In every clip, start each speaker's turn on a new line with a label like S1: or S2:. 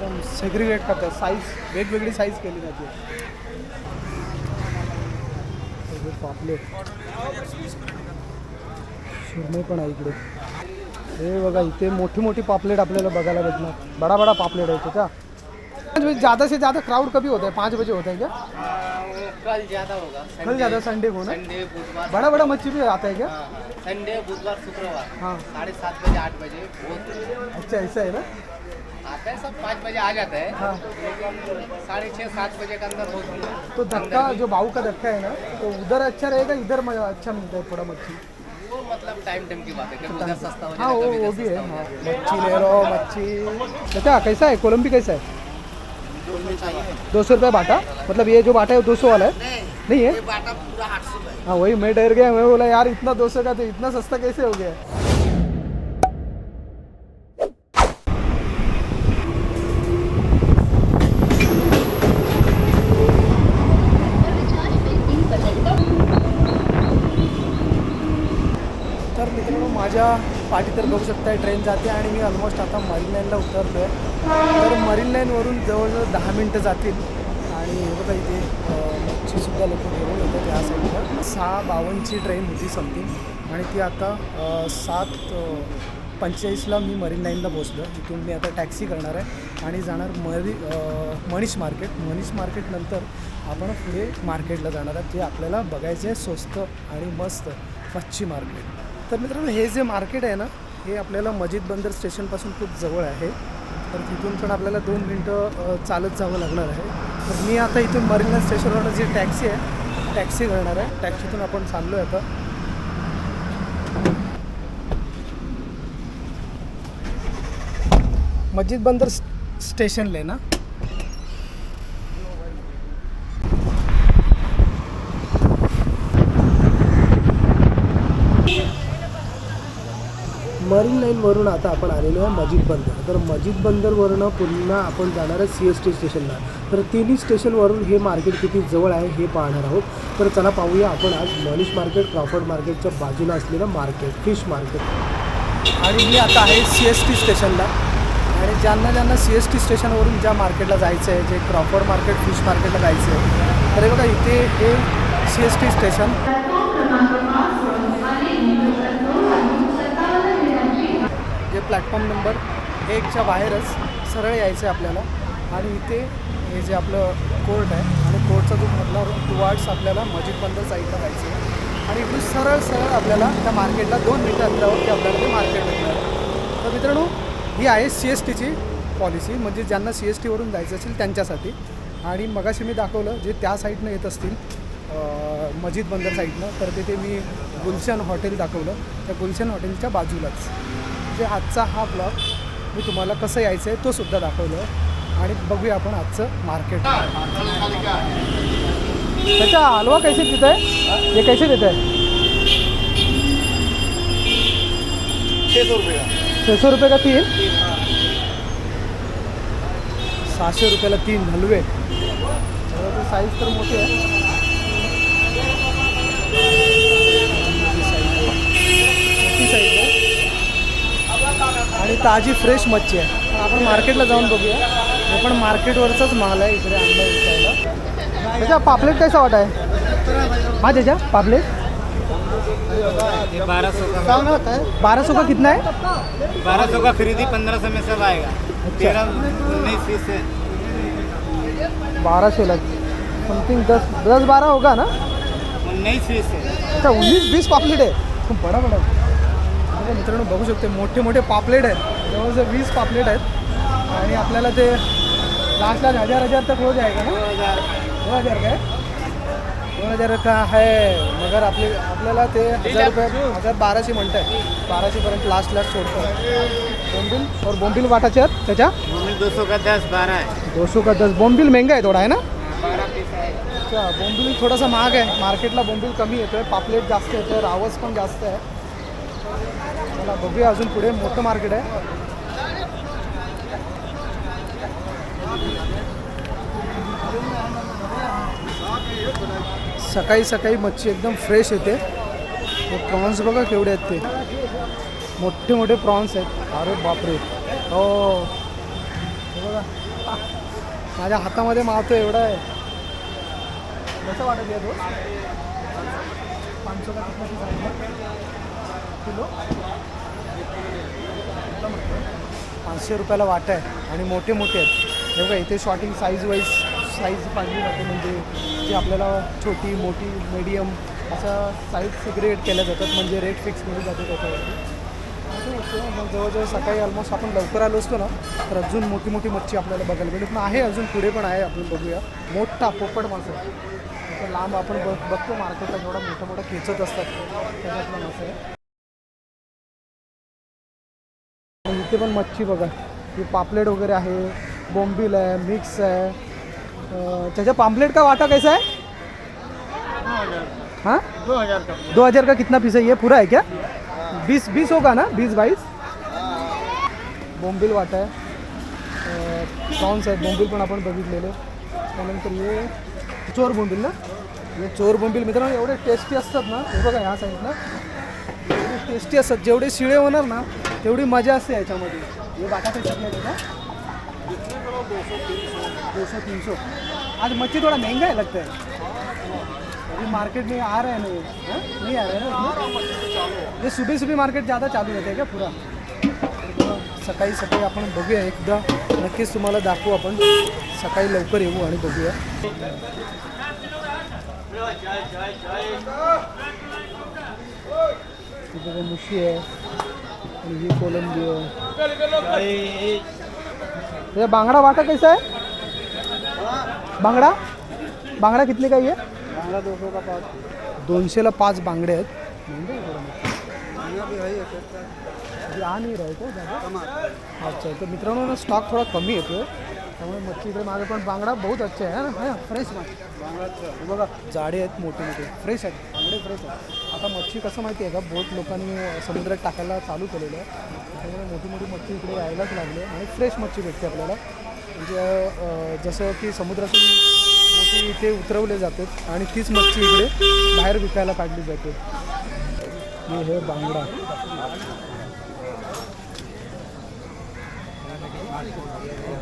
S1: एकदम सेग्रिगेट करतात. साईज वेगवेगळी साईज केली जाते. पापलेट. सुरमई पण आहे इकडे. हे बघा इथे मोठी मोठी पापलेट आपल्याला बघायला भेटणार. बडा बडा पापलेट आहे का? ज़्यादा से ज़्यादा क्राउड कभी होता है पाँच बजे होता है क्या?
S2: कल ज्यादा होगा।
S1: कल ज़्यादा संडे को ना
S2: संडे बुधवार
S1: बड़ा बड़ा मच्छी भी आता है क्या?
S2: संडे बुधवार शुक्रवार।
S1: हाँ।
S2: साढ़े सात बजे आठ बजे
S1: अच्छा ऐसा है ना?
S2: आता है सब पाँच बजे आ जाता है
S1: हाँ।
S2: साढ़े छः सात बजे के अंदर हो
S1: तो धक्का जो भाव का धक्का है ना तो उधर अच्छा रहेगा इधर अच्छा मिलता है थोड़ा मच्छी?
S2: वो मतलब टाइम टाइम की बात है कभी उधर सस्ता हो
S1: हाँ वो वो भी है हाँ मच्छी ले लो मच्छी। अच्छा कैसा है? कोलंबी कैसा है? दो सौ रुपये बाटा? मतलब ये जो बाटा है दो सौ वाला है? नहीं है?
S2: है।
S1: हाँ वही मैं डर गया मैं बोला यार इतना दो सौ का तो इतना सस्ता कैसे हो गया? माझ्या पाठी तर बघू शकताय ट्रेन जाते आणि मी ऑलमोस्ट आता मरीन लाईनला उतरतो आहे तर मरीन लाईनवरून जवळजवळ दहा मिनटं जातील. आणि हे बघा इथे मच्छीसुद्धा लोक घेऊन येतात त्या साईडला सहा बावनची ट्रेन होती समथिंग आणि ती आता सात पंचेचाळीसला मी मरीन लाईनला पोचलो तिथून मी आता टॅक्सी करणार आहे. आणि जाणार मरी मनीष मार्केट मनीष मार्केटनंतर आपण पुढे मार्केटला जाणार आहे ते आपल्याला बघायचं आहे स्वस्त आणि मस्त मच्छी मार्केट तर मित्रांनो हे जे मार्केट आहे ना हे आपल्याला मजिद बंदर स्टेशनपासून खूप जवळ आहे. तर तिथून पण आपल्याला दोन मिनटं चालत जावं लागणार आहे. तर मी आता इथून मरीना स्टेशनवर जी टॅक्सी आहे टॅक्सी करणार आहे. टॅक्सीतून आपण चाललो आहे आता. मस्जिद बंदर स्टेशनला आहे ना मरीन लाईनवरून आता आपण आलेलो आहे मजीद बंदर. तर मजीद बंदरवरनं पुन्हा आपण जाणार आहे सी एस टी स्टेशनला तर तिन्ही स्टेशनवरून हे मार्केट किती जवळ आहे हे पाहणार आहोत. तर चला पाहूया आपण आज मनीष मार्केट क्रॉफर्ड मार्केटच्या बाजूला असलेलं मार्केट फिश मार्केट आणि मी आता आहे सी एस टी स्टेशनला आणि ज्यांना ज्यांना सी एस टी स्टेशनवरून ज्या मार्केटला जायचं आहे जे क्रॉफर्ड मार्केट फिश मार्केटला जायचं आहे. तर हे बघा इथे हे C S T station platform number एकच्या बाहेरच सरळ यायचं आहे आपल्याला. आणि इथे हे जे आपलं कोर्ट आहे आणि कोर्टचा जो मधला टुवार्ड्स आपल्याला मस्जिद बंदर साईडला जायचं आहे. आणि इथून सरळ सरळ आपल्याला त्या मार्केटला दोन मिनटं अंतरावरती आपल्याला ते मार्केट भेटणार आहे. तर मित्रांनो ही आहे सी एस टीची पॉलिसी म्हणजे ज्यांना सी एस टीवरून जायचं असेल त्यांच्यासाठी. आणि मगाशी मी दाखवलं जे त्या साईडनं येत असतील मस्जिद बंदर साईडनं तर तिथे मी गुलशन हॉटेल दाखवलं. त्या गुलशन हॉटेलच्या बाजूलाच. म्हणजे आजचा हा ब्लॉग मी तुम्हाला कसं यायचं आहे तो सुद्धा दाखवलं. आणि बघूया आपण आजचं मार्केट त्याचा हलवा कैसे देत आहे? हे कैसे देत आहे?
S2: छः सौ रुपये.
S1: छः सौ रुपये का तीन? सहाशे रुपयाला तीन हलवे. साईज तर मोठी आहे मोठी साईज आहे आणि ताजी फ्रेश मच्छी आहे. आपण मार्केटला जाऊन बघूया. हे पण मार्केटवरचाच माल आहे इकडे आणला विकायला. त्याच्या पापलेट कैसा वाटा है हाँ त्याच्या पापलेट?
S2: ये बारह सौ का
S1: बारह सौ का कितना है
S2: बारह सौ का खरीदी पंद्रह सौ में सब आएगा तेरह उन्नीस बीस से
S1: बारह से लग समथिंग दस दस बारह होगा ना?
S2: उन्नीस बीस से
S1: अच्छा उन्नीस बीस पापलेट आहे. खूप बडा बडा बघा मित्रांनो बघू शकते मोठे मोठे पापलेट आहेत. जवळजवळ वीस पापलेट आहेत. आणि आपल्याला ते लास्ट लास्ट हजार हजार तक हो जाएगा ना? दो हजार काय? दोन हजार का आहे? मगर आपले आपल्याला ते हजार रुपये हजार बाराशे म्हणत आहे बाराशेपर्यंत लास्ट लास्ट सोडतं बोंबिल? और बोंबिल वाटाचे आहेत त्याच्या?
S2: दो सौ का दस बारह है
S1: दो सौ का दस. बोंबिल महंगा आहे थोडा आहे ना? अच्छा बोंबिल थोडासा महाग आहे. मार्केटला बोंबिल कमी येतो आहे पापलेट जास्त येतो आहे रावस पण जास्त आहे. मला बघूया अजून पुढे. मोठं मार्केट आहे. सकाळी सकाळी मच्छी एकदम फ्रेश येते. प्रॉन्स बघा केवढे आहेत ते. मोठे मोठे प्रॉन्स आहेत. अरे बापरे. हो. बघा. माझ्या हातामध्ये मावतो एवढा आहे. कसं वाटत आहे तो? किलो. पाचशे रुपयाला वाटा आहे आणि मोठे मोठे आहेत. हे बघा इथे शॉर्टिंग साईज वाईज साईज पाडली जाते म्हणजे जी आपल्याला छोटी मोठी मीडियम असं साईज सिग्रेट केल्या जातात म्हणजे रेट फिक्स केली जाते त्याच्यावरती. मग जवळजवळ सकाळी ऑलमोस्ट आपण लवकर आलो असतो ना तर अजून मोठी मोठी मच्छी आपल्याला बघायला मिळेल. पण आहे अजून पुढे पण आहे आपण बघूया. मोठा पोपट मासा. आहे लांब आपण बघ बघतो मार्केटला जेवढा मोठा मोठा खेचत असतात त्याच्यातला मासा. आहे इथे पण मच्छी बघा. ही पापलेट वगैरे आहे बोंबील आहे मिक्स आहे. त्याच्या पाम्पलेट का वाटा कैसा है? हाँ?
S2: दो हजार का
S1: दो हज़ार का कितना पीस है? ये पूरा है क्या? बीस बीस होगा ना? बीस बाईस? बोंबील वाटा आहे प्रॉन्स आहेत बोंबील पण आपण बघितलेले. त्यानंतर हे चोर बोंबील ना? हे चोर बोंबील मित्रांनो एवढे टेस्टी असतात ना? हे बघा ह्या साईडला एवढे टेस्टी असतात. जेवढे शिळे होणार ना तेवढी मजा असते याच्यामध्ये. हे बाटा कैसे किया दो सौ तीन सौ आज मच्छी थोड़ा महंगा है लगता है अभी मार्केट में आ रहा है नहीं हाँ? नहीं आ रहा है ना इसमें? ये सुबह सुबह मार्केट ज़्यादा चालू होते का पुरा? सकाळी सकाळी आपण बघूया. एकदा नक्कीच तुम्हाला दाखवू आपण. सकाळी लवकर येऊ आणि बघूया. मुशी आहे. आणि ही कोलंबी आहे. ये बांगड़ा वाटा कैसा है? बांगड़ा? बांगड़ा कितने का ये?
S2: बांग्ला दो सौ का पाँच?
S1: दोनशेला पाच बांगडे आहेत. आहे मग. नहीं ज़्यादा अच्छा तो मित्रांनो ना स्टॉक थोडा कमी येतो त्यामुळे मच्छी इकडे माझं पण बांगडा बहुत अच्छे आहे ना? हा फ्रेश हे बघा जाडे आहेत मोठे मोठे. फ्रेश आहेत. बांगडे फ्रेश आहेत. आता मच्छी कसं माहिती आहे का? बोट लोकांनी समुद्रात टाकायला चालू केलेलं आहे. त्यामुळे मोठी मोठी मच्छी इकडे यायलाच लागले आणि फ्रेश मच्छी भेटते आपल्याला. म्हणजे जसं की समुद्रातून मोठी इथे उतरवले जातात आणि तीच मच्छी इकडे बाहेर विकायला काढली जाते. हे बांगडा.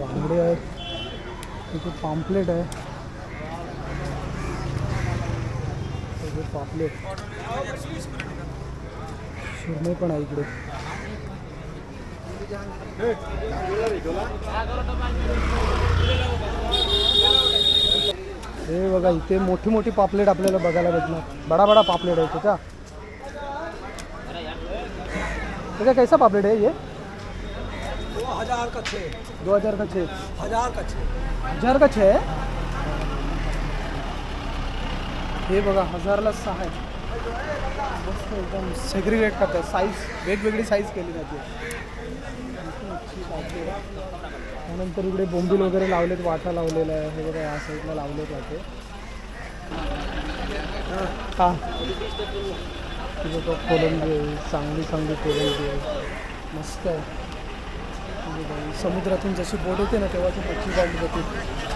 S1: बांगडे आहेत. इथे पॉम्पलेट आहे. पापलेट सुरमई पण आहे इकडे. हे बघा इथे मोठी मोठी पापलेट आपल्याला बघायला भेटणार. बडा बडा पापलेट आहे का? क्या कैसा पापलेट है? ये
S3: दो हज़ार का छः।
S1: दो हज़ार का छः.
S3: हज़ार का छः।
S1: हज़ार का छः? आहे? हे बघा हजारला सहा आहे. मस्त एकदम सेग्रिगेट करतात. साईज वेगवेगळी साईज केली जाते. त्यानंतर इकडे बोंबील वगैरे लावलेत वाटा लावलेला आहे. हे बघा या साईडला लावले जाते हा. कोलंबी आहे चांगली चांगली कोलंबी आहे. मस्त आहे. समुद्रातून जशी बोट येते ना तेव्हा ती मच्छी काढली जाते.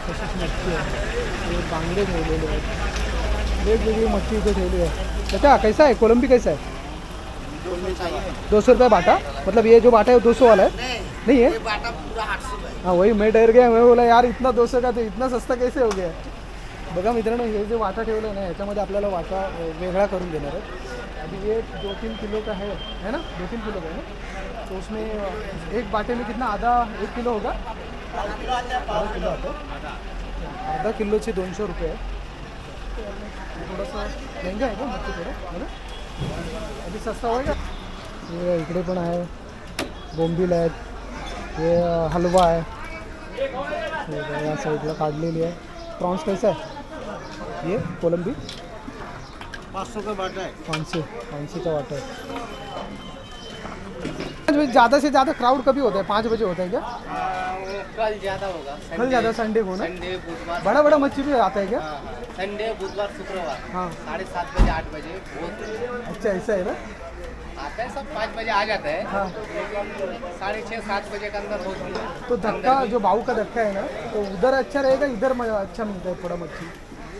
S1: तशीच मच्छी आहे. बांगडे ठेवलेले आहेत. वेगवेगळी मच्छी इथे ठेवली आहे. अच्छा कैसा है कोलंबी कैसा है दो सौ रुपये बाटा. मतलब ये जो बाटा है वो दो सौ वाला है? नहीं है? हाँ वही मैं डर गया मैं बोला यार इतना दो सौ का तो इतना सस्ता कैसे हो गया? बघा मित्रांनो हे जे वाटा ठेवलं आहे ना याच्यामध्ये आपल्याला वाटा वेगळा करून देणार आहे. अभी ये दो तीन किलो का है है ना? दो तीन किलो का है ना? तो उसमें एक बाटे में कितना? आधा एक किलो होगा? आधा किलो आता है. किलोचे दोनशे रुपये आहे. थोडंसं महँगा आहे का? मच्छी थोडं? है अभी सस्ता का? हे इकडे पण आहे. बोंबील आहेत. हे हलवा आहे. हे या साईडला काढलेली आहे. प्रॉन्स कैसा है ये कोलंबी?
S2: पाँच सौ का बाटा है
S1: पाँच सौ पाँच सौ का वाटा है ज़्यादा से ज़्यादा क्राउड कभी होता है? पाँच बजे होता है क्या?
S2: कल ज़्यादा होगा.
S1: कल ज़्यादा संडे को ना
S2: संडे बुधवार
S1: बड़ा बड़ा मच्छी भी आता है क्या?
S2: हाँ, संडे बुधवार शुक्रवार।
S1: हाँ।
S2: साढ़े सात बजे आठ बजे बहुत
S1: अच्छा ऐसा है ना?
S2: आता है सब पाँच बजे आ जाता है।
S1: हाँ।
S2: साढ़े छः सात बजे के अंदर बहुत है
S1: तो धक्का जो भाव का धक्का है ना तो उधर अच्छा रहेगा इधर अच्छा मिलता है थोड़ा मच्छी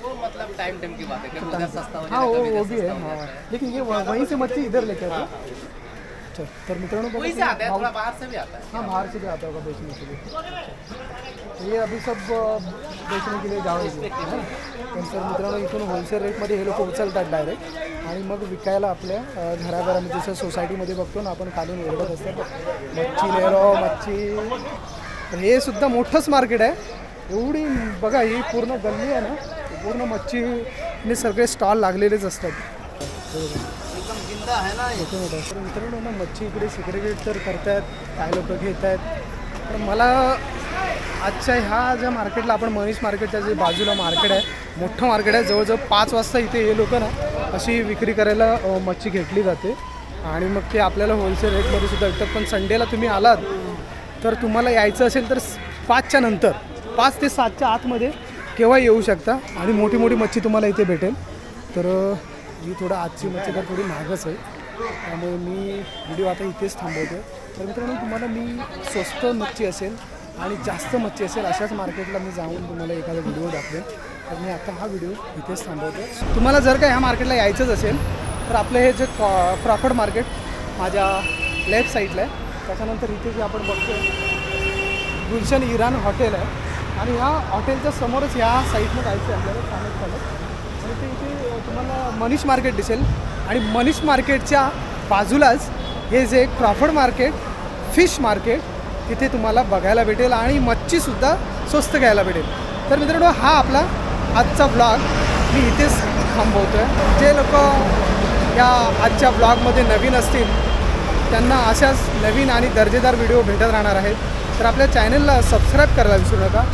S2: वो मतलब टाइम टाइम की बात है कभी उधर सस्ता हो
S1: हाँ वो वो भी है
S2: हाँ
S1: लेकिन ये वह- से मच्छी इधर लेके आते। अच्छा. तर मित्रांनो बघा
S2: वहीं से आता है थोड़ा बाहर से भी आता. है
S1: हाँ बाहर से भी आता होगा बेचने के लिए तो ये अभी सब बेचने के लिए जावे है. मित्रांनो इथून होलसेल रेटमध्ये हे लोक उचलतात डायरेक्ट आणि मग विकायला आपल्या घराघरामध्ये जसं सोसायटीमध्ये बघतो ना आपण खालून ओरडत असतात. मच्छी लेरो मच्छी. तर हे सुद्धा मोठंच मार्केट आहे. एवढी बघा ही पूर्ण गल्ली आहे ना पूर्ण मच्छीने सगळे स्टॉल लागलेलेच असतात. मोठं मोठं तर मित्रांनो ना मच्छी इकडे सिक्रेट तर करतायत काय लोक घेत आहेत तर मला आजच्या ह्या ज्या मार्केटला आपण मनीष मार्केटच्या जे बाजूला मार्केट आहे मोठं मार्केट आहे जवळजवळ पाच वाजता इथे हे लोक ना अशी विक्री करायला मच्छी घेतली जाते. आणि मग ते आपल्याला होलसेल रेटमध्ये सुद्धा विकतात पण संडेला तुम्ही आलात तर तुम्हाला यायचं असेल तर पाचच्या नंतर पाच ते सातच्या आतमध्ये केव्हा येऊ शकता? आणि मोठी मोठी मच्छी तुम्हाला इथे भेटेल. तर ही थोडं आजची मच्छी तर थोडी महागच आहे. त्यामुळे मी व्हिडिओ आता इथेच थांबवतो तर मित्रांनो तुम्हाला मी स्वस्त मच्छी असेल आणि जास्त मच्छी असेल अशाच मार्केटला मी जाऊन तुम्हाला एखादा व्हिडिओ दाखवेन. तर मी आता हा व्हिडिओ इथेच थांबवतो तुम्हाला जर का ह्या मार्केटला यायचंच असेल तर आपलं हे जे क्रॉ क्रॉफर्ड मार्केट माझ्या लेफ्ट साईडला आहे. त्याच्यानंतर इथे जे आपण बघतो गुलशन इराण हॉटेल आहे. आणि ह्या हॉटेलच्या समोरच ह्या साईडनं जायचं आहे आपल्याला चालत ते इथे तुम्हाला मनीष मार्केट दिसेल. आणि मनीष मार्केटच्या बाजूलाच हे जे क्रॉफर्ड मार्केट फिश मार्केट तिथे तुम्हाला बघायला भेटेल आणि मच्छीसुद्धा स्वस्त घ्यायला भेटेल. तर मित्रांनो हा आपला आजचा ब्लॉग मी इथेच थांबवतो आहे जे लोक या आजच्या ब्लॉगमध्ये नवीन असतील त्यांना अशाच नवीन आणि दर्जेदार व्हिडिओ भेटत राहणार आहेत. तर आपल्या चॅनलला सबस्क्राईब करायला विसरू नका.